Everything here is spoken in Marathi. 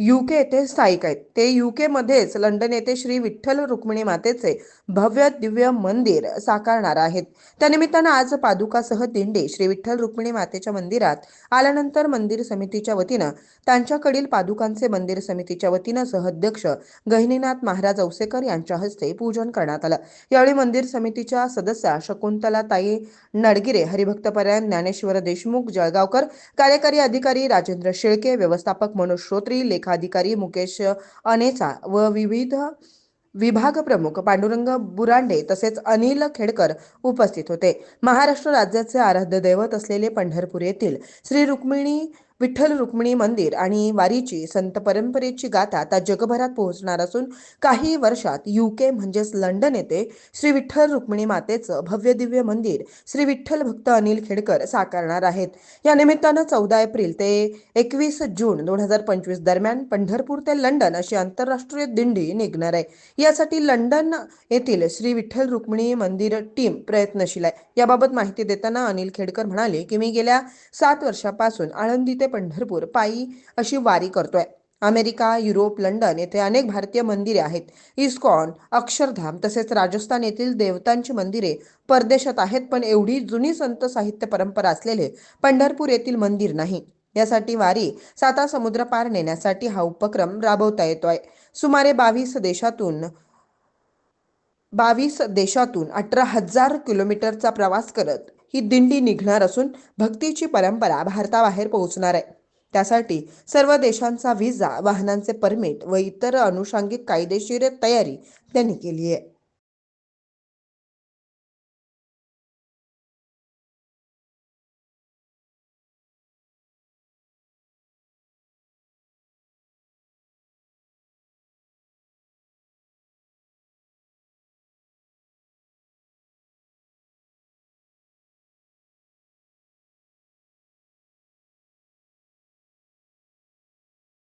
युके येथे स्थायिक आहेत. ते युकेमध्येच लंडन येथे श्री विठ्ठल रुक्मिणी मातेचे भव्य दिव्य मंदिर साकारणार आहेत. त्यानिमित्तानं आज पादुकासह दिंडी श्री विठ्ठल रुक्मिणी मातेच्या मंदिरात आल्यानंतर मंदिर समितीच्या वतीनं त्यांच्याकडील पादुकांचे मंदिर समितीच्या वतीनं सहअध्यक्ष गहिनीनाथ महाराज औसेकर यांच्या हस्ते पूजन करण्यात आलं. यावेळी मंदिर समितीच्या सदस्या शकुंतला ताई नडगिरे हरिभक्तपरायण ज्ञानेश्वर देशमुख जळगावकर कार्यकारी अधिकारी राजेंद्र शेळके व्यवस्थापक मनोज श्रोत्री लेखाधिकारी मुकेश अनेचा व विविध विभाग प्रमुख पांडुरंग बुरांडे तसेच अनिल खेडकर उपस्थित होते. महाराष्ट्र राज्याचे आराध्य दैवत असलेले पंढरपूर येथील श्री रुक्मिणी विठ्ठल रुक्मिणी मंदिर आणि वारीची संत परंपरेची गाथा आता जगभरात पोहोचणार असून काही वर्षात युके म्हणजेच लंडन येथे श्री विठ्ठल रुक्मिणी मातेचं भव्य दिव्य मंदिर श्री विठ्ठल भक्त अनिल खेडकर साकारणार आहेत. या निमित्तानं चौदा एप्रिल ते एकवीस जून दोन हजार पंचवीस दरम्यान पंढरपूर ते लंडन अशी आंतरराष्ट्रीय दिंडी निघणार आहे. यासाठी लंडन येथील श्री विठ्ठल रुक्मिणी मंदिर टीम प्रयत्नशील आहे. याबाबत माहिती देताना अनिल खेडकर म्हणाले की मी गेल्या सात वर्षापासून आळंदी ते पंढरपूर पायी अशी वारी करतोय. अमेरिका युरोप लंडन येथे अनेक भारतीय मंदिरे आहेत. इस्कॉन अक्षरधाम तसेच राजस्थान येथील देवतांची मंदिरे परदेशात आहेत पण एवढी जुनी संत साहित्य परंपरा असलेले पंढरपूर येथील मंदिर नाही. यासाठी वारी साता समुद्र पार नेण्यासाठी हा उपक्रम राबवता येतोय. सुमारे बावीस देशातून बावीस देशातून अठरा हजार किलोमीटरचा प्रवास करत ही दिंडी निघणार असून भक्तीची परंपरा भारताबाहेर पोहोचणार आहे. त्यासाठी सर्व देशांचा व्हिसा वाहनांचे परमिट व इतर अनुषंगिक कायदेशीर तयारी त्यांनी केली आहे.